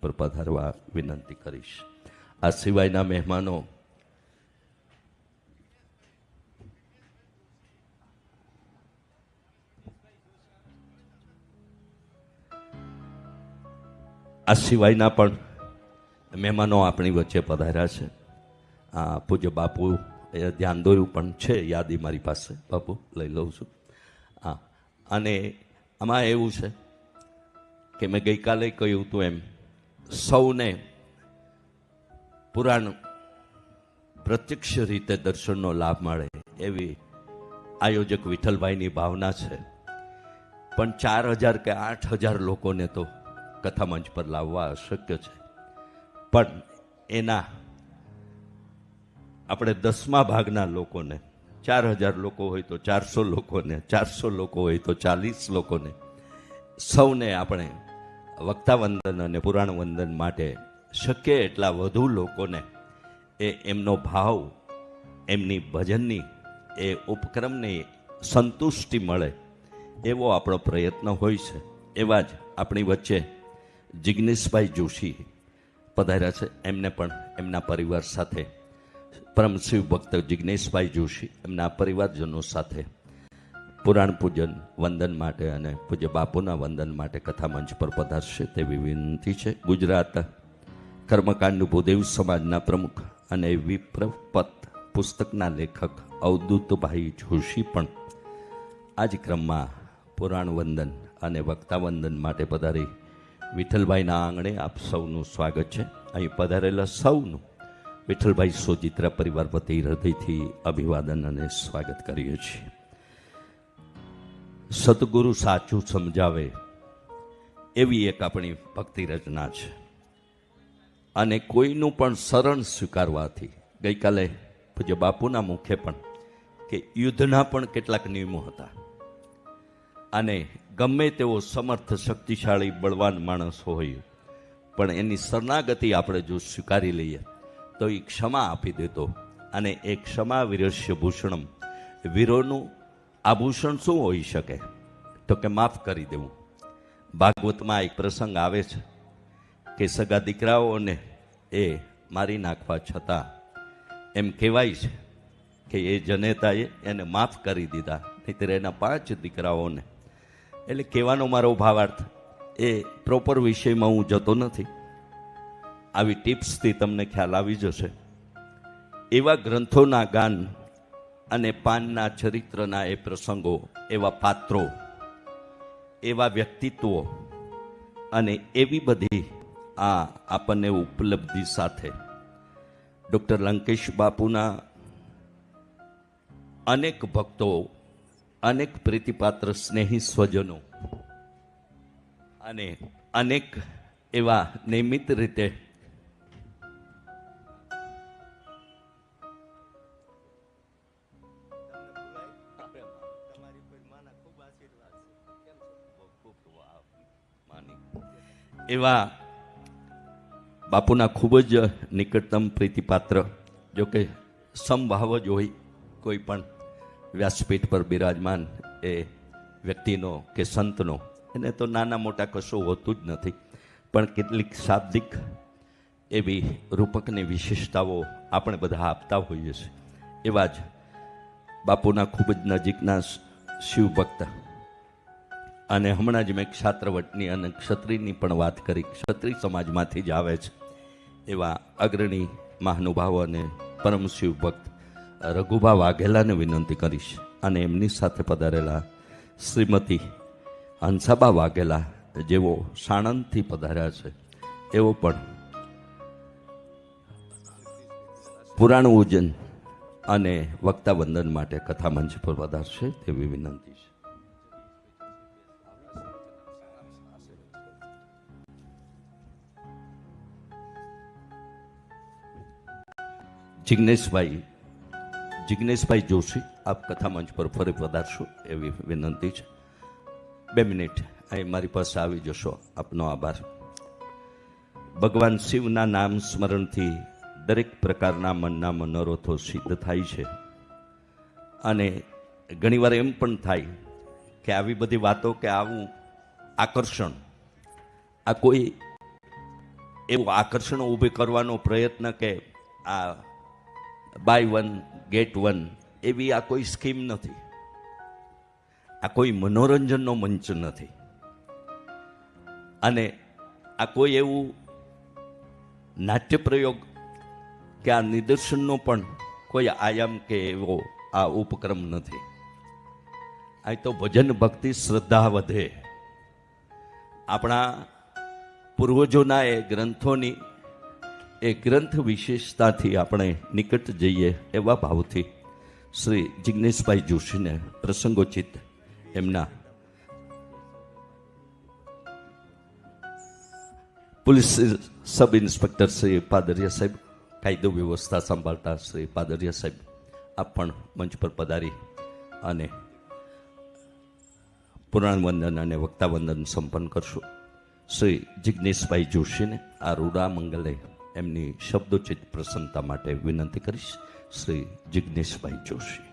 પર પધારવા વિનંતી કરીશ. આ સિવાયના મહેમાનો આ સિવાયના પણ મહેમાનો આપણી વચ્ચે પધાર્યા છે. આ પૂજ્ય બાપુ એ ધ્યાન દોર્યું પણ છે, યાદી મારી પાસે. બાપુ, લઈ લઉં છું. હા, અને આમાં એવું છે કે મેં ગઈકાલે કહ્યું હતું એમ સૌને પુરાણ પ્રત્યક્ષ રીતે દર્શનનો લાભ મળે એવી આયોજક વિઠ્ઠલભાઈની ભાવના છે. પણ ચાર હજાર કે આઠ હજાર લોકોને તો કથા મંચ પર લાવવા અશક્ય છે. પણ એના આપણે દસમા ભાગના લોકોને ચાર હજાર લોકો હોય તો ચારસો લોકોને, ચારસો લોકો હોય તો ચાલીસ લોકોને સૌને આપણે વક્તા વંદન અને પુરાણ વંદન માટે શક્ય એટલા વધુ લોકોને એ એમનો ભાવ, એમની ભજનની, એ ઉપક્રમની સંતુષ્ટિ મળે એવો આપણો પ્રયત્ન હોય છે. એવા જ આપણી વચ્ચે જિગ્નેશભાઈ જોશી પધાર્યા છે. એમને પણ એમના પરિવાર સાથે. પરમ શિવ ભક્ત જિગ્નેશભાઈ જોશી એમના પરિવારજનો સાથે. પુરાણ પૂજન વંદન માટે અને પૂજ્ય બાપુના વંદન માટે કથા મંચ પર પધારશે તેવી વિનંતી છે. ગુજરાત કર્મકાંડ ભૂદેવ સમાજના પ્રમુખ અને વિપ્રપત પુસ્તકના લેખક અવધૂતભાઈ જોશી પણ આ જ ક્રમમાં પુરાણ વંદન અને વંદન માટે પધારી. વિઠ્ઠલભાઈના આંગણે આપ સૌનું સ્વાગત છે. અહીં પધારેલા સૌનું વિઠ્ઠલભાઈ સોજિત્રા પરિવાર વતી હૃદયથી અભિવાદન અને સ્વાગત કરીએ છીએ. સતગુરુ સાચું સમજાવે એવી એક આપણી ભક્તિ રચના છે. અને કોઈનું પણ શરણ સ્વીકારવાથી, ગઈકાલે પૂજ્ય બાપુના મુખે પણ કે યુદ્ધના પણ કેટલાક નિયમો હતા. અને ગમે તેવો સમર્થ, શક્તિશાળી, બળવાન માણસ હોય, પણ એની શરણાગતિ આપણે જો સ્વીકારી લઈએ, તો એ ક્ષમા આપી દેતો અને એ ક્ષમા વિરસ્ય ભૂષણમ વીરોનું આભૂષણ શું હોઈ શકે? તો કે માફ કરી દેવું. ભાગવતમાં એક પ્રસંગ આવે છે કે સગા દીકરાઓને એ મારી નાખવા છતાં એમ કહેવાય છે કે એ જનેતાએ એને માફ કરી દીધા. નહીતર એના પાંચ દીકરાઓને, એટલે કહેવાનો મારો ભાવાર્થ, એ પ્રોપર વિષયમાં હું જતો નથી. આવી ટિપ્સથી તમને ખ્યાલ આવી જશે. એવા ગ્રંથોના ગાન અને પાનના ચરિત્રના એ પ્રસંગો, એવા પાત્રો, એવા વ્યક્તિત્વો અને એવી બધી આ આપણને ઉપલબ્ધિ સાથે. ડૉક્ટર લંકેશ બાપુના અનેક ભક્તો, અનેક પ્રીતિપાત્ર સ્નેહી સ્વજનો અને અનેક એવા નિયમિત રીતે એવા બાપુના ખૂબ જ નિકટતમ પ્રીતિપાત્ર, જો કે સમભાવ જ હોય કોઈ પણ વ્યાસપીઠ પર બિરાજમાન એ વ્યક્તિનો કે સંતનો. એને તો નાના મોટા કશું હોતું જ નથી, પણ કેટલીક શાબ્દિક એવી રૂપકની વિશેષતાઓ આપણે બધા આપતા હોઈએ છીએ. એવા જ બાપુના ખૂબ જ નજીકના શિવભક્ત અને હમણાં જ મેં ક્ષાત્રવટની અને ક્ષત્રિયની પણ વાત કરી. ક્ષત્રિય સમાજમાંથી જ આવે છે એવા અગ્રણી મહાનુભાવો અને પરમ શિવ ભક્ત રઘુભા વાઘેલાને વિનંતી કરીશ અને એમની સાથે પધારેલા શ્રીમતી હંસાબા વાઘેલા જેવો સાણંદથી પધાર્યા છે એવો પણ પુરાણ ઉજન અને વક્તા વંદન માટે કથા મંચ પર પધારશે તેવી વિનંતી છે. જિગ્નેશભાઈ જિગ્નેશભાઈ જોશી, આપ કથા મંચ પર ફરી પધારશો એવી વિનંતી છે. બે મિનિટ, અહીં મારી પાસે આવી જશો. આપનો આભાર. ભગવાન શિવના નામ સ્મરણથી દરેક પ્રકારના મનના મનોરથો સિદ્ધ થાય છે. અને ઘણીવાર એમ પણ થાય કે આવી બધી વાતો કે આવું આકર્ષણ, આ કોઈ એવું આકર્ષણ ઊભી કરવાનો પ્રયત્ન કે આ બાય વન ગેટ વન એવી આ કોઈ સ્કીમ નથી. આ કોઈ મનોરંજનનો મંચ નથી. અને આ કોઈ એવું નાટ્ય પ્રયોગ કે આ નિદર્શનનો પણ કોઈ આયામ કે એવો આ ઉપક્રમ નથી. આ તો ભજન ભક્તિ શ્રદ્ધા વધે. આપણા પૂર્વજોના એ ગ્રંથોની એ ગ્રંથ વિશેષતાથી આપણે નિકટ જઈએ એવા ભાવથી શ્રી જિગ્નેશભાઈ જોશીને પ્રસંગોચિત એમના police sub inspector Shri Padariya સાહેબ, કાયદો વ્યવસ્થા સંભાળતા શ્રી પાદરિયા સાહેબ આપ પણ મંચ પર પધારી અને પુરાણ વંદન અને વક્તા વંદન સંપન્ન કરશો. શ્રી જિજ્ઞેશભાઈ જોશીને આ રૂડા મંગલે એમની શબ્દોચિત પ્રસન્નતા માટે વિનંતી કરીશ. શ્રી જિજ્ઞેશભાઈ જોશી.